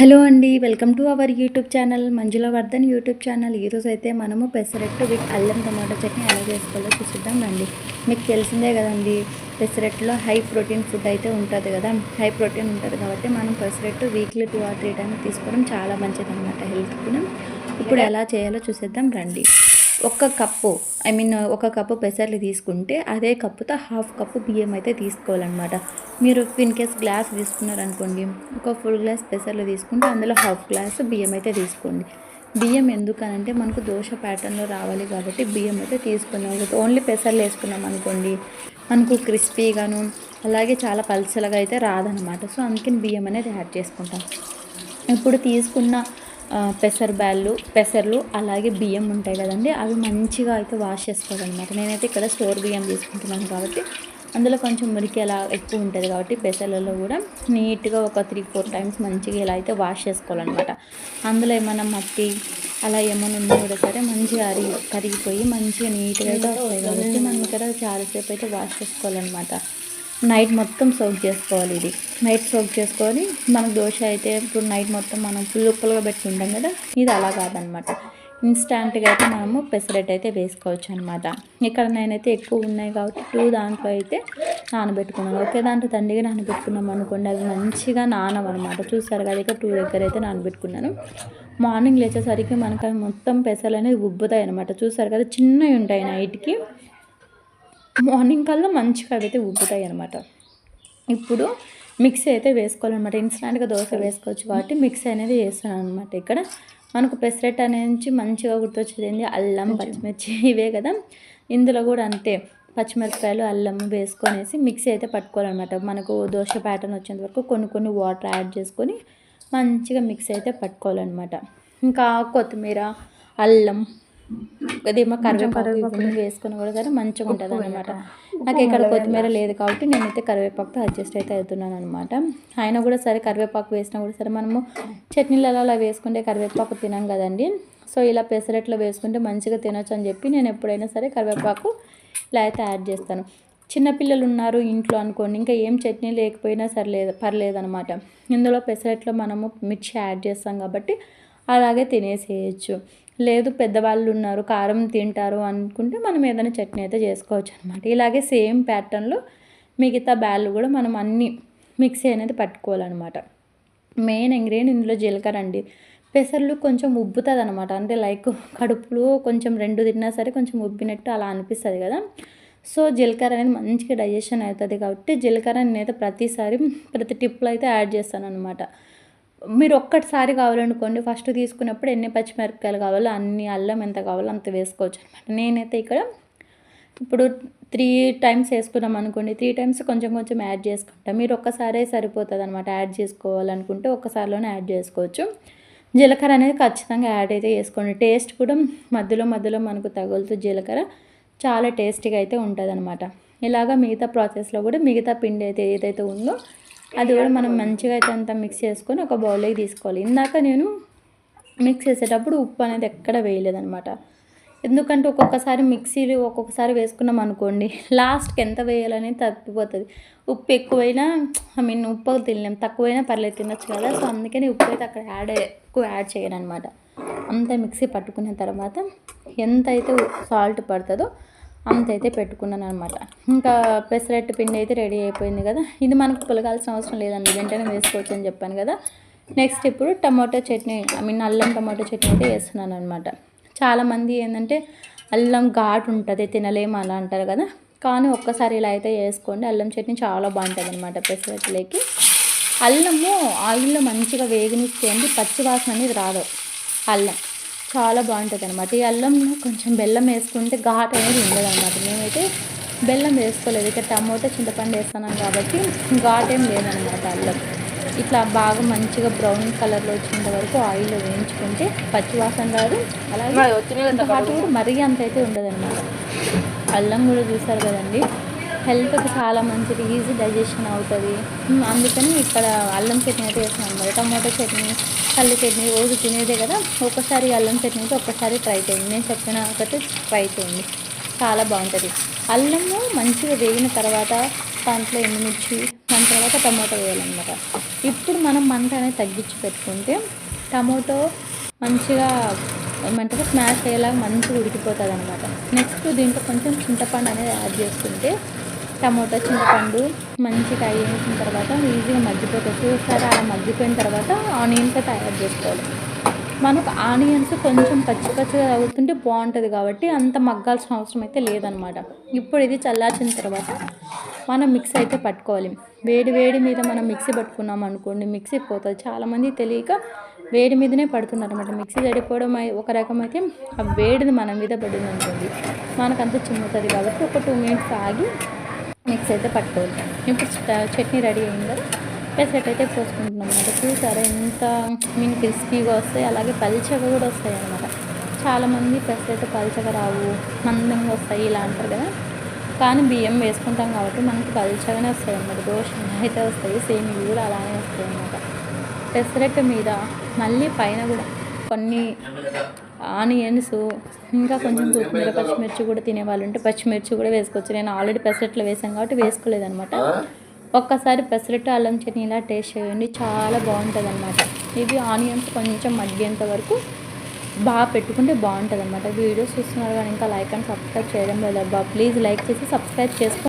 Hello అండి welcome to our YouTube channel Manjula Vardhan YouTube channel. ఈరోజు అయితే మనము పెసరట్టు విత్ అల్లం టమాటో చట్నీ ఎలా చేసుకోవాలో చూసిద్దాం రండి. మీకు తెలిసిందే కదండి పెసరట్టులో హై ప్రోటీన్ ఫుడ్ అయితే ఉంటుంది కదా. హై ప్రోటీన్ ఉంటుంది కాబట్టి మనం pesarattu weekly two or three times తీసుకోవడం చాలా మంచిది అనమాట హెల్త్కి. ఇప్పుడు ఎలా చేయాలో చూసేద్దాం రండి. ఒక్క కప్పు ఐ మీన్ ఒక కప్పు పెసర్లు తీసుకుంటే అదే కప్పుతో హాఫ్ కప్పు బియ్యం అయితే తీసుకోవాలన్నమాట. మీరు ఇన్ కేస్ గ్లాస్ తీసుకున్నారనుకోండి ఒక ఫుల్ గ్లాస్ పెసర్లు తీసుకుంటే అందులో హాఫ్ గ్లాస్ బియ్యం అయితే తీసుకోండి. బియ్యం ఎందుకనంటే మనకు దోశ ప్యాటర్న్లో రావాలి కాబట్టి బియ్యం అయితే తీసుకున్నాం. ఓన్లీ పెసర్లు వేసుకున్నాం అనుకోండి మనకు క్రిస్పీగాను అలాగే చాలా పల్చలుగా అయితే రాదనమాట సో అందుకని బియ్యం అనేది యాడ్ చేసుకుంటాం. ఇప్పుడు తీసుకున్న పెసర్ బ్యాళ్ళు పెసర్లు అలాగే బియ్యం ఉంటాయి కదండి. అవి మంచిగా అయితే వాష్ చేసుకోవాలన్నమాట నేనైతే ఇక్కడ స్టోర్ బియ్యం తీసుకుంటున్నాను కాబట్టి అందులో కొంచెం మురికి అలా ఎక్కువ ఉంటుంది కాబట్టి పెసర్లలో కూడా నీట్గా ఒక త్రీ ఫోర్ టైమ్స్ మంచిగా ఇలా అయితే వాష్ చేసుకోవాలన్నమాట. అందులో ఏమైనా మట్టి అలా ఏమైనా ఉన్నా కూడా సరే మంచిగా అరిగి కరిగిపోయి మంచిగా నీట్గా అయితే వస్తాయి కాబట్టి మనం ఇక్కడ చాలాసేపు అయితే వాష్ చేసుకోవాలన్నమాట. నైట్ మొత్తం సోక్ చేసుకోవాలి ఇది. నైట్ సోక్ చేసుకొని మనకు దోశ అయితే ఇప్పుడు నైట్ మొత్తం మనం పుల్లు ఉప్పులుగా పెట్టుకుంటాం కదా ఇది అలా కాదనమాట. ఇన్స్టాంట్గా అయితే మనము పెసరెట్ అయితే వేసుకోవచ్చు అనమాట ఇక్కడ నేనైతే ఎక్కువ ఉన్నాయి కాబట్టి టూ దాంట్లో అయితే నానబెట్టుకున్నాను. ఒకే దాంట్లో తండ్రిగా నానబెట్టుకున్నాం అనుకోండి అది మంచిగా నానవన్నమాట. చూసారు కదా ఇక టూ దగ్గర అయితే నానబెట్టుకున్నాను. మార్నింగ్ లేచేసరికి మనకు అవి మొత్తం పెసలు అనేది ఉబ్బుతాయి అనమాట చూసారు కదా చిన్నవి ఉంటాయి నైట్కి. మార్నింగ్ కల్లా మంచిగా అయితే ఉబ్బుతాయి అనమాట ఇప్పుడు మిక్సీ అయితే వేసుకోవాలన్నమాట. ఇన్స్టెంట్గా దోశ వేసుకోవచ్చు కాబట్టి మిక్సీ అనేది వేస్తున్నాను అనమాట ఇక్కడ. మనకు పెసరెట్ అనేది మంచిగా గుర్తొచ్చేది ఏంటి అల్లం పచ్చిమిర్చి ఇవే కదా. ఇందులో కూడా అంతే. పచ్చిమిరపకాయలు అల్లం వేసుకొనేసి మిక్సీ అయితే పట్టుకోవాలన్నమాట. మనకు దోశ ప్యాటర్న్ వచ్చేంత వరకు కొన్ని కొన్ని వాటర్ యాడ్ చేసుకొని మంచిగా మిక్సీ అయితే పట్టుకోవాలన్నమాట. ఇంకా కొత్తిమీర అల్లం అదేమో కరివేపాకు వేసుకుని కూడా సరే మంచిగా ఉంటుంది అనమాట నాకు ఇక్కడ కొత్తిమీర లేదు కాబట్టి నేనైతే కరివేపాకుతో అడ్జస్ట్ అయితే అవుతున్నాను అనమాట అయినా కూడా సరే కరివేపాకు వేసినా కూడా సరే మనము చట్నీలలో అలా వేసుకుంటే కరివేపాకు తినాం కదండి. సో ఇలా పెసరట్లో వేసుకుంటే మంచిగా తినొచ్చు అని చెప్పి నేను ఎప్పుడైనా సరే కరివేపాకు ఇలా అయితే యాడ్ చేస్తాను. చిన్నపిల్లలు ఉన్నారు ఇంట్లో అనుకోండి ఇంకా ఏం చట్నీ లేకపోయినా సర్లేదు పర్లేదు అనమాట ఇందులో పెసరట్లో మనము మిర్చి యాడ్ చేస్తాం కాబట్టి అలాగే తినేసేయచ్చు. లేదు పెద్దవాళ్ళు ఉన్నారు కారం తింటారు అనుకుంటే మనం ఏదైనా చట్నీ అయితే చేసుకోవచ్చు అనమాట ఇలాగే సేమ్ ప్యాటర్న్లో మిగతా బ్యాళ్ళు కూడా మనం అన్ని మిక్సీ అనేది పట్టుకోవాలన్నమాట. మెయిన్ ఇంగ్రీడియంట్ ఇందులో జీలకర్ర అండి. పెసర్లు కొంచెం ఉబ్బుతుంది అనమాట అంటే లైక్ కడుపులో కొంచెం రెండు తిన్నా సరే కొంచెం ఉబ్బినట్టు అలా అనిపిస్తుంది కదా. సో జీలకర్ర అనేది మంచిగా డైజెషన్ అవుతుంది కాబట్టి జీలకర్ర నేనైతే ప్రతిసారి ప్రతి టిప్లో అయితే యాడ్ చేస్తాను అనమాట మీరు ఒక్కటిసారి కావాలనుకోండి ఫస్ట్ తీసుకున్నప్పుడు ఎన్ని పచ్చిమిరపకాయలు కావాలో అన్ని అల్లం ఎంత కావాలో అంత వేసుకోవచ్చు అనమాట నేనైతే ఇక్కడ ఇప్పుడు త్రీ టైమ్స్ వేసుకున్నాం అనుకోండి త్రీ టైమ్స్ కొంచెం కొంచెం యాడ్ చేసుకుంటాం. మీరు ఒక్కసారే సరిపోతుంది అనమాట యాడ్ చేసుకోవాలనుకుంటే ఒక్కసారిలోనే యాడ్ చేసుకోవచ్చు. జీలకర్ర అనేది ఖచ్చితంగా యాడ్ అయితే చేసుకోండి టేస్ట్ కూడా మధ్యలో మధ్యలో మనకు తగులుతూ జీలకర్ర చాలా టేస్టీగా అయితే ఉంటుంది అనమాట ఇలాగా మిగతా ప్రాసెస్లో కూడా మిగతా పిండి అయితే ఏదైతే ఉందో అది కూడా మనం మంచిగా అయితే అంతా మిక్స్ చేసుకొని ఒక బౌల్లోకి తీసుకోవాలి. ఇందాక నేను మిక్స్ చేసేటప్పుడు ఉప్పు అనేది ఎక్కడ వేయలేదనమాట ఎందుకంటే ఒక్కొక్కసారి మిక్సీలు ఒక్కొక్కసారి వేసుకున్నాం అనుకోండి లాస్ట్కి ఎంత వేయాలనేది తప్పిపోతుంది. ఉప్పు ఎక్కువైనా ఐ మీన్ ఉప్పు తినలేం తక్కువైనా పర్లేదు తినొచ్చు కదా. సో అందుకని ఉప్పు అయితే అక్కడ యాడ్ ఎక్కువ యాడ్ చేయను అనమాట అంతా మిక్సీ పట్టుకున్న తర్వాత ఎంత అయితే సాల్ట్ పడుతుందో అంత అయితే పెట్టుకున్నాను అనమాట ఇంకా పెసరట్టు పిండి అయితే రెడీ అయిపోయింది కదా. ఇది మనకు పులగాల్సిన అవసరం లేదండి. వెంటనే వేసుకోవచ్చు అని చెప్పాను కదా. నెక్స్ట్ ఇప్పుడు టమాటో చట్నీ ఐ మీన్ అల్లం టమాటో చట్నీ అయితే వేస్తున్నాను అనమాట చాలామంది ఏంటంటే అల్లం ఘాటు ఉంటుంది తినలేము అలా అంటారు కదా. కానీ ఒక్కసారి ఇలా అయితే వేసుకోండి. అల్లం చట్నీ చాలా బాగుంటుంది అనమాట పెసరట్టులోకి. అల్లము ఆయిల్లో మంచిగా వేగినిస్తే పచ్చి పచ్చివాసన అనేది రాదు అల్లం. చాలా బాగుంటుంది అనమాట ఈ అల్లంలో కొంచెం బెల్లం వేసుకుంటే ఘాట్ అనేది ఉండదు అనమాట మేమైతే బెల్లం వేసుకోలేదు. ఇక టమోటా చింతపండు వేస్తున్నాం కాబట్టి ఘాట్ ఏం లేదనమాట అల్లం. ఇట్లా బాగా మంచిగా బ్రౌన్ కలర్లో వచ్చేంత వరకు ఆయిల్లో వేయించుకుంటే పచ్చి వాసన రాదు. అలాగే ఘాటు కూడా మరీ అంత అయితే ఉండదు అల్లం కూడా చూసారు కదండి. హెల్త్కి చాలా మంచిది. ఈజీ డైజెషన్ అవుతుంది. అందుకని ఇక్కడ అల్లం చట్నీ అయితే వేస్తున్నాను అనమాట టమాటో చట్నీ కళ్ళు చట్నీ రోజు తినేదే కదా ఒకసారి అల్లం చట్నీ అయితే ఒక్కసారి ట్రై చేయండి. నేను చెప్పిన ఒకటి ట్రై చేయండి. చాలా బాగుంటుంది. అల్లము మంచిగా వేగిన తర్వాత దాంట్లో ఎండుమిర్చి దాని తర్వాత టమాటో వేయాలన్నమాట. ఇప్పుడు మనం మంట అనేది తగ్గించి పెట్టుకుంటే టమాటో మంచిగా ఏమంటారు స్మాష్ అయ్యేలాగా మంచిగా ఉడికిపోతుంది అనమాట నెక్స్ట్ దీంట్లో కొంచెం చింతపండు అనేది యాడ్ చేసుకుంటే టమోటా చింతపండు మంచిగా అయ్యేసిన తర్వాత ఈజీగా మగ్గిపోతుంది చూసారా? అలా మగ్గిపోయిన తర్వాత ఆనియన్స్ తయారు చేసుకోవాలి. మనకు ఆనియన్స్ కొంచెం పచ్చి పచ్చిగా అవుతుంటే బాగుంటుంది కాబట్టి అంత మగ్గాల్సిన అవసరం అయితే లేదనమాట. ఇప్పుడు ఇది చల్లార్చిన తర్వాత మనం మిక్సీ అయితే పట్టుకోవాలి. వేడి వేడి మీద మనం మిక్సీ పట్టుకున్నాం అనుకోండి మిక్సీ పోతుంది. చాలామంది తెలియక వేడి మీదనే పడుతున్నారు అనమాట మిక్సీ చెడిపోవడం ఒక రకం అయితే ఆ వేడిది మన మీద పడింది అనుకోండి మనకంతా చిమ్ముతుంది కాబట్టి ఒక టూ మినిట్స్ ఆగి మిక్స్ అయితే పట్టుకోవాలి ఇప్పుడు చ- చట్నీ రెడీ అయింది కదా పెసరట్ అయితే పోసుకుంటున్నాం అన్నమాట. చూసారా ఎంత మీన్ క్రిస్పీగా వస్తాయి అలాగే పల్చగా కూడా వస్తాయి అన్నమాట. చాలామంది పెసరట్ పల్చగా రావు మందంగా వస్తాయి ఇలా అంటారు కదా. కానీ బియ్యం వేసుకుంటాం కాబట్టి మనకి పల్చగానే వస్తాయి అన్నమాట. దోశ అయితే వస్తాయి సేమ్ ఇవి కూడా అలానే వస్తాయి అన్నమాట. పెసరట్టు మీద మళ్ళీ పైన కూడా కొన్ని ఆనియన్స్ ఇంకా కొంచెం కొత్తిమీర పచ్చిమిర్చి కూడా తినేవాళ్ళు ఉంటే పచ్చిమిర్చి కూడా వేసుకోవచ్చు. నేను ఆల్రెడీ పెసరట్లో వేసాను కాబట్టి వేసుకోలేదన్నమాట. ఒక్కసారి పెసరట్టు అల్లం చట్నీ ఇలా టేస్ట్ చేయండి చాలా బాగుంటుంది అనమాట ఇది ఆనియన్స్ కొంచెం మగ్గేంత వరకు బాగా పెట్టుకుంటే బాగుంటుంది అనమాట వీడియోస్ చూస్తున్నారు కానీ ఇంకా లైక్ అండ్ సబ్స్క్రైబ్ చేయడం లేదు అబ్బా ప్లీజ్ లైక్ చేసి సబ్స్క్రైబ్ చేసుకో